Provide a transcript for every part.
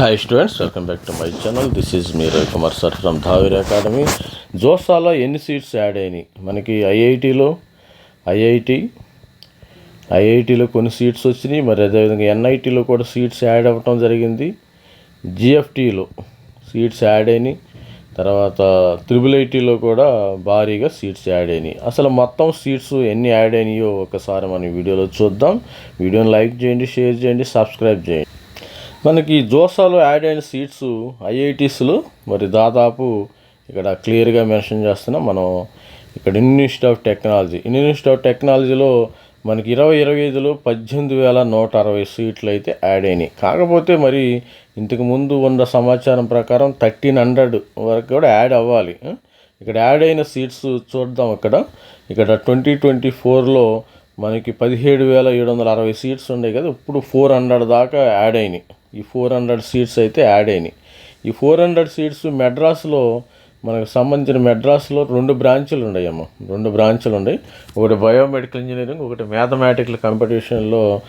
Hi students welcome back to my channel this is me Ravikumar sir from ధావీర్ academy జోసాలో ఎన్ని seats add అయినాయి? మనకి ఐఐటిలో IIT ఐఐటిలో కొన్ని సీట్స్ వచ్చినాయి. మరి అదేవిధంగా ఎన్ఐటిలో కూడా సీట్స్ యాడ్ అవ్వటం జరిగింది. జిఎఫ్టీలో సీట్స్ యాడ్ అయినాయి. తర్వాత త్రిబుల్ ఐటీలో కూడా భారీగా సీట్స్ యాడ్ అయినాయి. అసలు మొత్తం సీట్స్ ఎన్ని యాడ్ అయినాయో ఒకసారి మనం వీడియోలో చూద్దాం. వీడియోని లైక్ చేయండి షేర్ చేయండి సబ్స్క్రైబ్ చేయండి. మనకి జోసాలో యాడ్ అయిన సీట్స్ ఐఐటీస్లో మరి దాదాపు ఇక్కడ క్లియర్గా మెన్షన్ చేస్తున్నాం మనం ఇక్కడ institute of technology. Institute of టెక్నాలజీలో మనకి ఇరవై ఇరవై ఐదులో పద్దెనిమిది వేల నూట అరవై సీట్లు అయితే యాడ్ అయినాయి. కాకపోతే మరి ఇంతకు ముందు ఉన్న సమాచారం ప్రకారం థర్టీన్ హండ్రెడ్ వరకు కూడా యాడ్ అవ్వాలి. ఇక్కడ యాడ్ అయిన సీట్స్ చూద్దాం ఇక్కడ ఇక్కడ ట్వంటీ ట్వంటీ ఫోర్లో మనకి పదిహేడు వేల ఏడు వందల అరవై సీట్స్ ఉన్నాయి కదా ఇప్పుడు ఫోర్ హండ్రెడ్ దాకా యాడ్ అయినాయి. ఈ ఫోర్ హండ్రెడ్ సీట్స్ అయితే యాడ్ అయినాయి. ఈ ఫోర్ హండ్రెడ్ సీట్స్ మెడ్రాస్లో మనకు సంబంధించిన మెడ్రాస్లో రెండు బ్రాంచులు ఉన్నాయమ్మ. రెండు బ్రాంచులు ఉన్నాయి. ఒకటి బయోమెడికల్ ఇంజనీరింగ్ ఒకటి మ్యాథమెటికల్ కాంపిటీషన్లో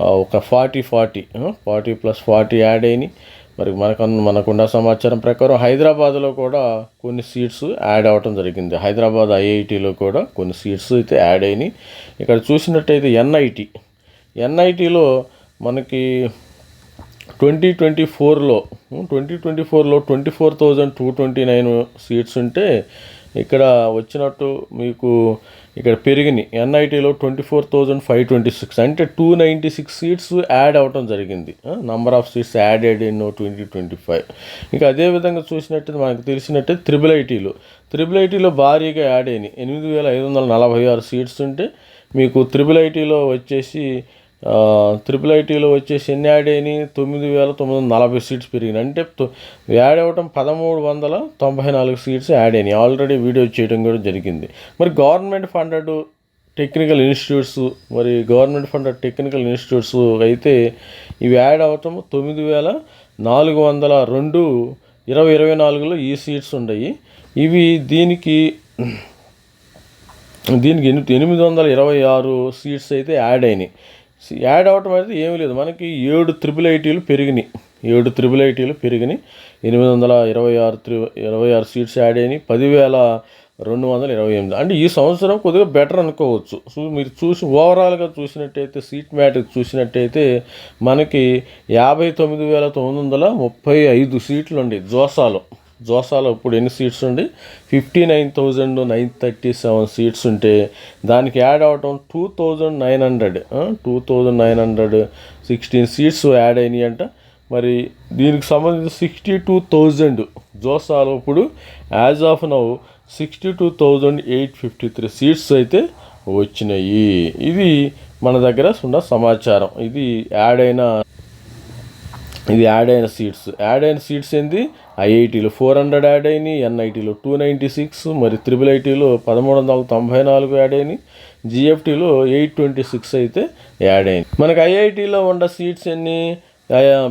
ఒక forty forty forty plus forty add అయినాయి. మరి మనకు మనకున్న సమాచారం ప్రకారం హైదరాబాద్లో కూడా కొన్ని సీట్స్ యాడ్ అవ్వటం జరిగింది. హైదరాబాద్ ఐఐటిలో కూడా కొన్ని సీట్స్ అయితే యాడ్ అయినాయి. ఇక్కడ చూసినట్టయితే ఎన్ఐటి. ఎన్ఐటిలో మనకి ట్వంటీ ట్వంటీ ఫోర్లో ట్వంటీ ట్వంటీ ఫోర్లో twenty four thousand two twenty nine seats ఉంటే ఇక్కడ వచ్చినట్టు మీకు ఇక్కడ పెరిగినాయి. ఎన్ఐటీలో twenty four thousand five twenty six అంటే two ninety six seats add అవ్వటం జరిగింది. Number of seats added in twenty twenty five ఇంకా అదేవిధంగా చూసినట్టు మనకు తెలిసినట్టే త్రిబుల్ ఐటీలో త్రిబుల్ ఐటీలో భారీగా యాడ్ అయినాయి. ఎనిమిది వేల ఐదు వందల నలభై ఆరు సీట్స్ ఉంటే మీకు త్రిబుల్ ఐటీలో వచ్చేసి త్రిపుల్ ఐటీలో వచ్చేసి ఎన్ని యాడ్ అయినాయి తొమ్మిది వేల తొమ్మిది వందల నలభై సీట్స్ పెరిగినాయి. అంటే తొ- యాడ్ అవ్వటం పదమూడు వందల తొంభై నాలుగు సీట్స్ యాడ్ అయినాయి ఆల్రెడీ వీడియో చేయడం కూడా జరిగింది. మరి గవర్నమెంట్ ఫండెడ్ టెక్నికల్ ఇన్స్టిట్యూట్స్ మరి గవర్నమెంట్ ఫండెడ్ టెక్నికల్ ఇన్స్టిట్యూట్స్ అయితే ఇవి యాడ్ అవటం తొమ్మిది వేల నాలుగు వందల రెండు ఇరవై ఇరవై నాలుగులో ఈ సీట్స్ ఉన్నాయి ఇవి దీనికి దీనికి ఎనిమిది ఎనిమిది వందల ఇరవై ఆరు సీట్స్ అయితే యాడ్ అయినాయి. యాడ్ అవటం అనేది ఏమీ లేదు. మనకి ఏడు త్రిబుల్ ఐటీలు పెరిగినాయి. ఏడు త్రిబుల్ ఐటీలు పెరిగినాయి. ఎనిమిది వందల ఇరవై ఆరు త్రి ఇరవై ఆరు సీట్స్ యాడ్ అయినాయి. పదివేల రెండు వందల ఇరవై ఎనిమిది. అంటే ఈ సంవత్సరం కొద్దిగా బెటర్ అనుకోవచ్చు. సో మీరు చూసి ఓవరాల్గా చూసినట్టయితే సీట్ మ్యాట్రిక్ చూసినట్టయితే మనకి యాభై తొమ్మిది వేల తొమ్మిది వందల ముప్పై ఐదు సీట్లు ఉండి జోసాలో. జోసాలో ఇప్పుడు ఎన్ని సీట్స్ ఉండి? Fifty nine thousand nine thirty seven seats ఉంటే దానికి యాడ్ అవటం two thousand nine hundred. Two thousand nine hundred sixteen seats add అయినాయి అంట. మరి దీనికి సంబంధించి సిక్స్టీ టూ థౌజండ్ జోసాలో ఇప్పుడు as of now sixty two thousand eight fifty three seats అయితే వచ్చినాయి. ఇది మన దగ్గర ఉన్న సమాచారం. ఇది యాడ్ అయిన ఇది యాడ్ అయిన సీట్స్ యాడ్ అయిన సీట్స్ ఏంది? ఐఐటీలో ఫోర్ హండ్రెడ్ యాడ్ అయినాయి ఎన్ఐటీలో టూ నైంటీ సిక్స్ మరి త్రిబుల్ ఐటీలో పదమూడు వందల తొంభై నాలుగు యాడ్ అయినాయి జిఎఫ్టీలో ఎయిట్ ట్వంటీ సిక్స్ అయితే యాడ్ అయింది మనకి ఐఐటీలో ఉన్న సీట్స్ ఎన్ని?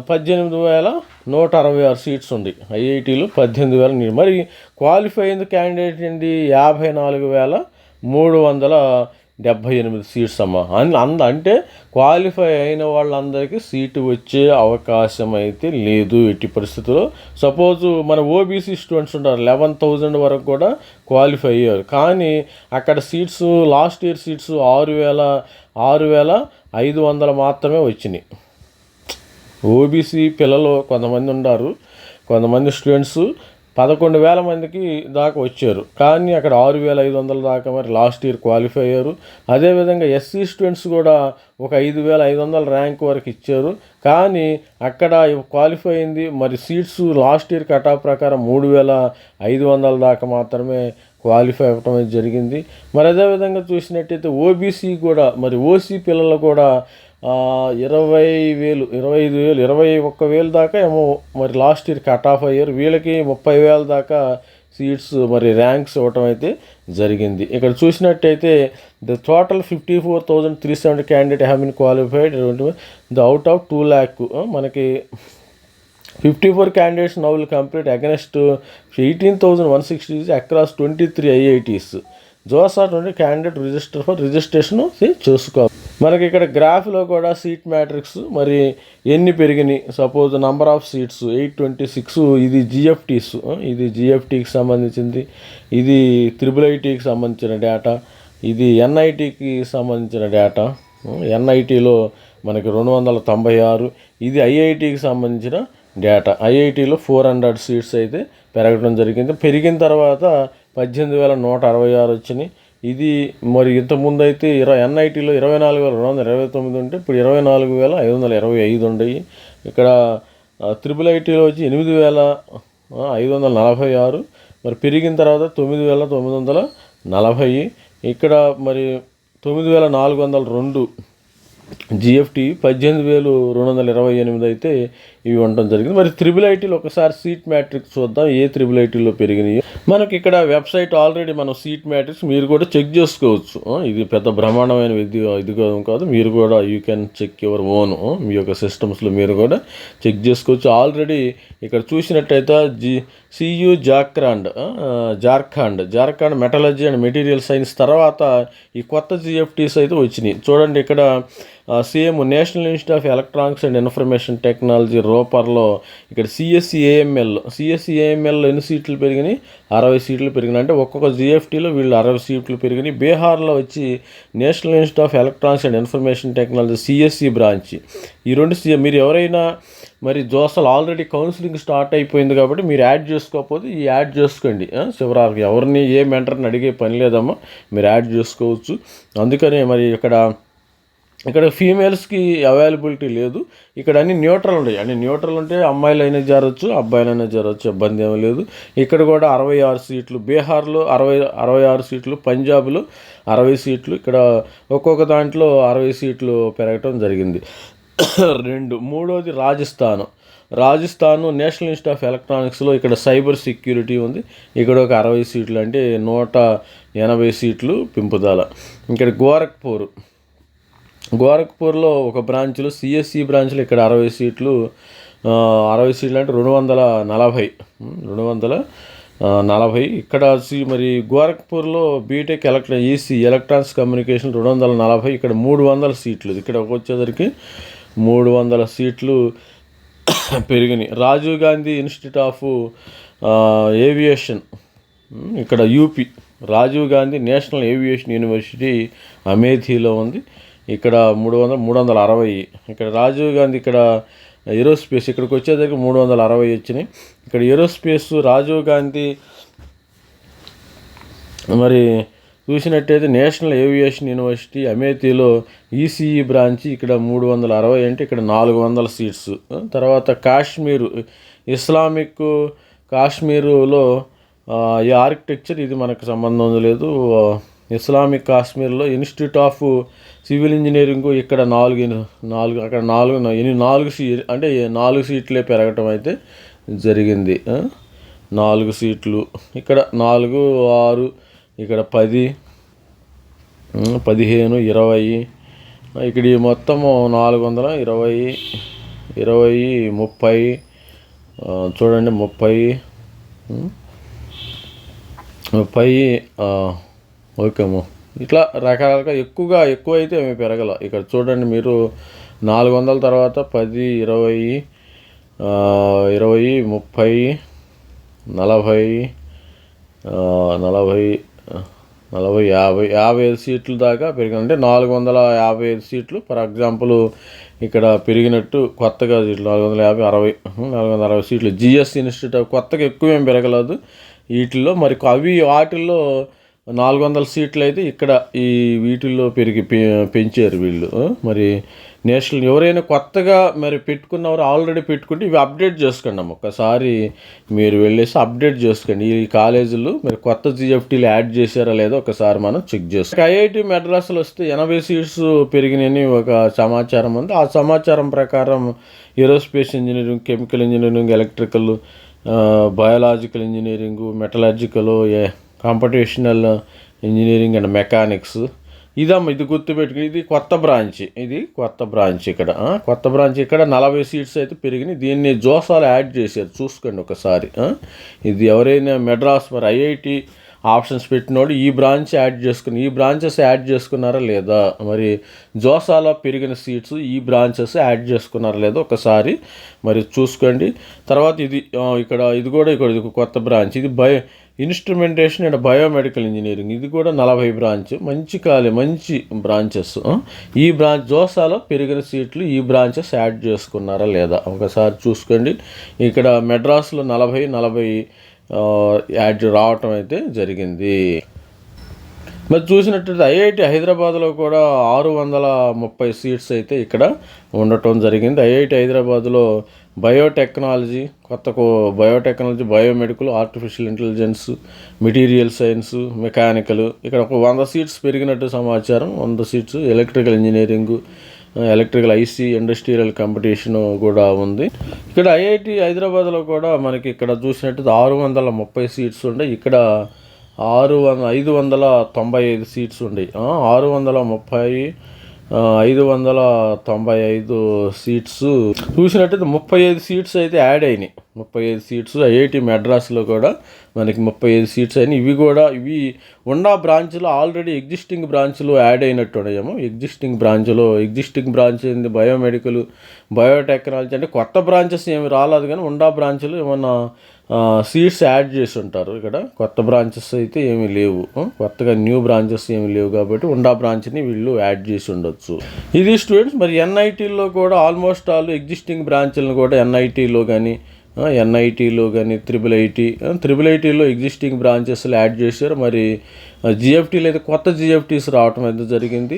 పద్దెనిమిది వేల నూట అరవై ఆరు సీట్స్ ఉంది. ఐఐటీలో పద్దెనిమిది వేల మరి క్వాలిఫై అయిన క్యాండిడేట్ ఏంటి యాభై నాలుగు వేల మూడు వందల డెబ్భై ఎనిమిది సీట్స్ అమ్మ. అని అంద అంటే క్వాలిఫై అయిన వాళ్ళందరికీ సీటు వచ్చే అవకాశం అయితే లేదు ఎట్టి పరిస్థితుల్లో. సపోజ్ మన ఓబీసీ స్టూడెంట్స్ ఉంటారు లెవెన్ థౌజండ్ వరకు కూడా క్వాలిఫై అయ్యారు. కానీ అక్కడ సీట్స్ లాస్ట్ ఇయర్ సీట్స్ ఆరు వేల ఆరు వేల ఐదు వందలు మాత్రమే వచ్చినాయి. ఓబీసీ పిల్లలు కొంతమంది ఉన్నారు కొంతమంది స్టూడెంట్స్ పదకొండు వేల మందికి దాకా వచ్చారు. కానీ అక్కడ ఆరు వేల ఐదు వందల దాకా మరి లాస్ట్ ఇయర్ క్వాలిఫై అయ్యారు. అదేవిధంగా ఎస్సీ స్టూడెంట్స్ కూడా ఒక ఐదు వేల ఐదు వందల ర్యాంక్ వరకు ఇచ్చారు. కానీ అక్కడ క్వాలిఫై అయింది. మరి సీట్స్ లాస్ట్ ఇయర్ కటాఫ్ ప్రకారం మూడు వేల ఐదు వందల దాకా మాత్రమే క్వాలిఫై అవ్వటం అనేది జరిగింది. మరి అదేవిధంగా చూసినట్టయితే ఓబీసీ కూడా మరి ఓసీ పిల్లలు కూడా ఇరవై వేలు ఇరవై ఐదు వేలు ఇరవై ఒక్క వేలు దాకా ఏమో మరి లాస్ట్ ఇయర్ కట్ ఆఫ్ అయ్యారు. వీళ్ళకి ముప్పై వేల దాకా సీట్స్ మరి ర్యాంక్స్ ఇవ్వటం అయితే జరిగింది. ఇక్కడ చూసినట్టయితే the total fifty four thousand three seventy candidate have been qualified the out of two lakh మనకి fifty four candidates now will complete against eighteen thousand one sixty across twenty three IITs JoSAA twenty candidate register for registration చేసుకోవాలి. మనకి ఇక్కడ గ్రాఫ్లో కూడా seat matrix మరి ఎన్ని పెరిగినాయి? Suppose number of seats eight twenty six ఇది జిఎఫ్టీస్ ఇది జిఎఫ్టీకి సంబంధించింది. ఇది త్రిబుల్ ఐటీకి సంబంధించిన డేటా ఇది ఎన్ఐటికి సంబంధించిన డేటా ఎన్ఐటీలో మనకి రెండు వందల తొంభై ఆరు. ఇది ఐఐటికి సంబంధించిన డేటా ఐఐటిలో ఫోర్ హండ్రెడ్ సీట్స్ అయితే పెరగడం జరిగింది. పెరిగిన తర్వాత పద్దెనిమిది వేల నూట అరవై ఆరు వచ్చినాయి. ఇది మరి ఇంతకుముందు అయితే ఇరవై ఎన్ఐటీలో ఇరవై నాలుగు వేల రెండు వందల ఇరవై తొమ్మిది ఉంటే ఇప్పుడు ఇరవై నాలుగు వేల ఐదు వందల ఇరవై ఐదు ఉండయి. ఇక్కడ త్రిపుల్ ఐటీలో వచ్చి ఎనిమిది వేల ఐదు వందల నలభై ఆరు. మరి పెరిగిన తర్వాత తొమ్మిది వేల తొమ్మిది వందల నలభై. ఇక్కడ మరి తొమ్మిది వేల నాలుగు వందల రెండు జిఎఫ్టి పద్దెనిమిది వేలు రెండు వందల ఇరవై ఎనిమిది అయితే ఇవి ఉండడం జరిగింది. మరి త్రిబుల్ ఐటీలో ఒకసారి సీట్ మ్యాట్రిక్స్ చూద్దాం. ఏ త్రిబుల్ ఐటీలో పెరిగినాయి. మనకి ఇక్కడ వెబ్సైట్ ఆల్రెడీ మనం సీట్ మ్యాట్రిక్స్ మీరు కూడా చెక్ చేసుకోవచ్చు. ఇది పెద్ద బ్రహ్మాండమైన ఇది ఇది కాదు మీరు కూడా you can check your own. మీ యొక్క సిస్టమ్స్లో మీరు కూడా చెక్ చేసుకోవచ్చు. ఆల్రెడీ ఇక్కడ చూసినట్టయితే G CU Jharkhand Jharkhand. Jharkhand metallurgy and material science తర్వాత ఈ కొత్త జిఎఫ్టీస్ అయితే వచ్చినాయి. చూడండి ఇక్కడ CM national institute of electronics and information technology రూపర్లో ఇక్కడ సిఎస్సి ఏఎంఎల్ ఎన్ని సీట్లు పెరిగినాయి? అరవై సీట్లు పెరిగినాయి. అంటే ఒక్కొక్క జిఎఫ్టీలో వీళ్ళు అరవై సీట్లు పెరిగినాయి. బీహార్లో వచ్చి national institute of electronics and information technology CSC branch. ఈ రెండు సీఎం మీరు ఎవరైనా మరి జోసలు ఆల్రెడీ కౌన్సిలింగ్ స్టార్ట్ అయిపోయింది కాబట్టి మీరు యాడ్ చేసుకోకపోతే ఈ యాడ్ చేసుకోండి. ఆ, శివరాత్రికి ఎవరిని ఏ మెంటర్ని అడిగే పని లేదమ్మా. మీరు యాడ్ చేసుకోవచ్చు. అందుకనే మరి ఇక్కడ ఇక్కడ ఫీమేల్స్కి అవైలబిలిటీ లేదు. ఇక్కడ అన్ని న్యూట్రల్ ఉన్నాయి అన్ని న్యూట్రల్ ఉంటే అమ్మాయిలు అయినా జరగచ్చు అబ్బాయిలైనా జరగచ్చు ఇబ్బంది ఏమీ లేదు. ఇక్కడ కూడా అరవై ఆరు సీట్లు. బీహార్లో అరవై అరవై ఆరు సీట్లు పంజాబ్లో అరవై సీట్లు. ఇక్కడ ఒక్కొక్క దాంట్లో అరవై సీట్లు పెరగటం జరిగింది. రెండు. మూడోది Rajasthan. Rajasthan national institute of ఎలక్ట్రానిక్స్లో ఇక్కడ సైబర్ సెక్యూరిటీ ఉంది. ఇక్కడ ఒక అరవై సీట్లు అంటే నూట ఎనభై సీట్లు పెంపుదల. ఇక్కడ గోరఖ్పూర్. గోరఖ్పూర్లో ఒక బ్రాంచ్లో సిఎస్సి బ్రాంచ్లో ఇక్కడ అరవై సీట్లు అరవై సీట్లు అంటే రెండు వందల నలభై. రెండు వందల నలభై. ఇక్కడ మరి గోరఖ్పూర్లో BTech electra EC electronics communication రెండు వందల నలభై ఇక్కడ మూడు వందల సీట్లు. ఇక్కడ వచ్చేసరికి మూడు వందల సీట్లు పెరిగినాయి. Rajiv Gandhi institute of aviation ఇక్కడ UP Rajiv Gandhi national aviation university అమేథీలో ఉంది. ఇక్కడ మూడు వందల మూడు వందల అరవై. ఇక్కడ రాజీవ్ గాంధీ ఇక్కడ ఏరోస్పేస్ ఇక్కడికి వచ్చేసరికి మూడు వందల అరవై వచ్చినాయి. ఇక్కడ ఏరోస్పేస్ రాజీవ్ గాంధీ మరి చూసినట్టయితే నేషనల్ ఏవియేషన్ యూనివర్సిటీ అమేథీలో ఈసీఈ బ్రాంచ్ ఇక్కడ మూడు వందల అరవై అంటే ఇక్కడ నాలుగు వందల సీట్స్. తర్వాత కాశ్మీరు ఇస్లామిక్ కాశ్మీరులో ఈ ఆర్కిటెక్చర్ ఇది మనకు సంబంధం లేదు. ఇస్లామిక్ కాశ్మీర్లో ఇన్స్టిట్యూట్ ఆఫ్ సివిల్ ఇంజనీరింగ్ ఇక్కడ నాలుగు నాలుగు అక్కడ నాలుగు ఎన్ని నాలుగు సీ అంటే నాలుగు సీట్లే పెరగటం అయితే జరిగింది. నాలుగు సీట్లు. ఇక్కడ నాలుగు ఆరు ఇక్కడ పది పదిహేను ఇరవై ఇక్కడ ఈ మొత్తము నాలుగు వందల ఇరవై ఇరవై ముప్పై చూడండి ముప్పై ముప్పై ఓకే అమ్మా. ఇట్లా రకరకాలుగా ఎక్కువగా ఎక్కువ అయితే ఏమీ పెరగల. ఇక్కడ చూడండి మీరు నాలుగు వందల తర్వాత పది ఇరవై ఇరవై ముప్పై నలభై నలభై నలభై యాభై యాభై ఐదు సీట్లు దాకా పెరిగింది నాలుగు వందల యాభై ఐదు సీట్లు. ఫర్ ఎగ్జాంపుల్ ఇక్కడ పెరిగినట్టు కొత్తగా సీట్లు నాలుగు వందల యాభై అరవై నాలుగు వందల అరవై సీట్లు. జిఎస్ ఇన్స్టిట్యూట్ ఆఫ్ కొత్తగా ఎక్కువ ఏం పెరగలేదు. వీటిల్లో మరి అవి వాటిల్లో నాలుగు వందల సీట్లు అయితే ఇక్కడ ఈ వీటిల్లో పెరిగి పె- పెంచారు వీళ్ళు. మరి నేషనల్ ఎవరైనా కొత్తగా మరి పెట్టుకున్నవారు ఆల్రెడీ పెట్టుకుంటే ఇవి అప్డేట్ చేసుకోండి అమ్మ. ఒకసారి మీరు వెళ్ళేసి అప్డేట్ చేసుకోండి. ఈ కాలేజీలు మరి కొత్త జిఎఫ్టీలు యాడ్ చేశారా లేదో ఒకసారి మనం చెక్ చేసుకోండి. ఐఐటి మెడ్రాస్లో వస్తే ఎనభై సీట్స్ పెరిగినాయని ఒక సమాచారం ఉంది. ఆ సమాచారం ప్రకారం aerospace engineering chemical engineering electrical biological engineering metallurgical computational engineering and mechanics ఇదమ్మ ఇది గుర్తుపెట్టుకుని ఇది కొత్త బ్రాంచ్. ఇది కొత్త బ్రాంచ్ ఇక్కడ. కొత్త బ్రాంచ్ ఇక్కడ. నలభై సీట్స్ అయితే పెరిగినాయి. దీన్ని జోసాలు యాడ్ చేశారు. చూసుకోండి ఒకసారి. ఇది ఎవరైనా మెడ్రాస్ మరి ఐఐటి ఆప్షన్స్ పెట్టినోడు ఈ బ్రాంచ్ యాడ్ చేసుకుని ఈ బ్రాంచెస్ యాడ్ చేసుకున్నారా లేదా? మరి జోసాలో పెరిగిన సీట్స్ ఈ బ్రాంచెస్ యాడ్ చేసుకున్నారా లేదా ఒకసారి మరి చూసుకోండి. తర్వాత ఇది ఇక్కడ ఇది కూడా ఇక్కడ ఇది కొత్త బ్రాంచ్. ఇది by instrumentation and biomedical engineering ఇది కూడా నలభై బ్రాంచ్. మంచి కాలే మంచి బ్రాంచెస్. ఈ బ్రాంచ్ జోసాలో పెరిగిన సీట్లు ఈ బ్రాంచెస్ యాడ్ చేసుకున్నారా లేదా? ఒకసారి చూసుకోండి. ఇక్కడ మెడ్రాస్లో నలభై నలభై యాడ్ రావటం అయితే జరిగింది. మరి చూసినట్టయితే ఐఐటి హైదరాబాద్లో కూడా ఆరు వందల ముప్పై సీట్స్ అయితే ఇక్కడ ఉండటం జరిగింది. ఐఐటి హైదరాబాద్లో బయోటెక్నాలజీ కొత్త biotechnology biomedical artificial intelligence material science mechanical. ఇక్కడ ఒక వంద సీట్స్ పెరిగినట్టు సమాచారం వంద seats electrical engineering electrical IC industrial competition కూడా ఉంది. ఇక్కడ ఐఐటి హైదరాబాద్లో కూడా మనకి ఇక్కడ చూసినట్టు ఆరు వందల ముప్పై సీట్స్ ఉండే ఇక్కడ ఆరు వంద ఐదు వందల తొంభై ఐదు సీట్స్ ఉండేవి ఆరు వందల ముప్పై ఐదు వందల తొంభై ఐదు సీట్స్. చూసినట్టయితే ముప్పై ఐదు సీట్స్ అయితే యాడ్ అయినాయి. ముప్పై ఐదు సీట్స్ ఐఐటి మెడ్రాస్లో కూడా మనకి ముప్పై ఐదు సీట్స్ అయినాయి. ఇవి కూడా ఇవి ఉన్న బ్రాంచ్లో ఆల్రెడీ ఎగ్జిస్టింగ్ బ్రాంచ్లో యాడ్ అయినట్టు ఉన్నాయేమో ఎగ్జిస్టింగ్ బ్రాంచ్లో ఎగ్జిస్టింగ్ బ్రాంచ్ ఏంది? బయోమెడికల్ బయోటెక్నాలజీ అంటే కొత్త బ్రాంచెస్ ఏమి రాలేదు కానీ ఉండా బ్రాంచ్లో ఏమన్నా సీట్స్ యాడ్ చేసి ఉంటారు ఇక్కడ. కొత్త బ్రాంచెస్ అయితే ఏమీ లేవు. కొత్తగా న్యూ బ్రాంచెస్ ఏమి లేవు కాబట్టి ఉండా బ్రాంచ్ని వీళ్ళు యాడ్ చేసి ఉండొచ్చు. ఇది స్టూడెంట్స్ మరి ఎన్ఐటీలో కూడా ఆల్మోస్ట్ ఆల్ ఎగ్జిస్టింగ్ బ్రాంచ్లను కూడా ఎన్ఐటీలో కానీ ఎన్ఐటీలో కానీ త్రిబుల్ ఐటీ త్రిబుల్ ఐటీలో ఎగ్జిస్టింగ్ బ్రాంచెస్లు యాడ్ చేశారు. మరి జిఎఫ్టీలో అయితే కొత్త జిఎఫ్టీస్ రావటం అయితే జరిగింది.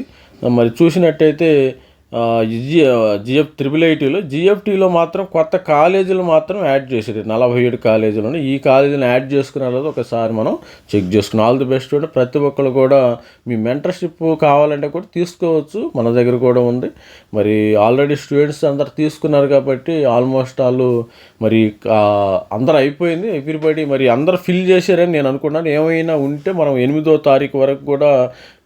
మరి చూసినట్టయితే జిఎఫ్ త్రిబుల్ ఐటీలో జిఎఫ్టీలో మాత్రం కొత్త కాలేజీలు మాత్రం యాడ్ చేసేది. నలభై ఏడు కాలేజీలు ఉన్నాయి ఈ కాలేజీని యాడ్ చేసుకున్నారో లేదా ఒకసారి మనం చెక్ చేసుకున్నాం. ఆల్ ది బెస్ట్ అంటే ప్రతి ఒక్కరు కూడా మీ మెంటర్షిప్ కావాలంటే కూడా తీసుకోవచ్చు. మన దగ్గర కూడా ఉంది. మరి ఆల్రెడీ స్టూడెంట్స్ అందరు తీసుకున్నారు కాబట్టి ఆల్మోస్ట్ వాళ్ళు మరి అందరు అయిపోయింది. ఎవ్రీబడి మరి అందరు ఫిల్ చేశారని నేను అనుకున్నాను. ఏమైనా ఉంటే మనం ఎనిమిదో తారీఖు వరకు కూడా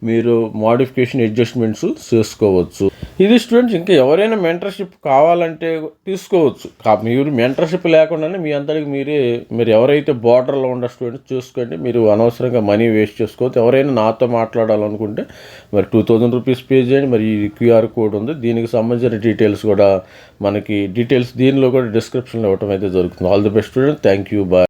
మీరు మోడిఫికేషన్ అడ్జస్ట్మెంట్స్ చేసుకోవచ్చు. ఇది స్టూడెంట్స్ ఇంకా ఎవరైనా మెంటర్షిప్ కావాలంటే తీసుకోవచ్చు. మీరు మెంటర్షిప్ లేకుండానే మీ అందరికి మీరే మీరు ఎవరైతే బార్డర్లో ఉన్న స్టూడెంట్స్ చూసుకోండి మీరు అనవసరంగా మనీ వేస్ట్ చేసుకోవచ్చు ఎవరైనా నాతో మాట్లాడాలనుకుంటే మరి టూ థౌజండ్ రూపీస్ పే చేయండి మరి ఈ క్యూఆర్ కోడ్ ఉంది. దీనికి సంబంధించిన డీటెయిల్స్ కూడా మనకి డీటెయిల్స్ దీనిలో కూడా డిస్క్రిప్షన్లో ఇవ్వటం అయితే జరుగుతుంది. All the best student thank you bye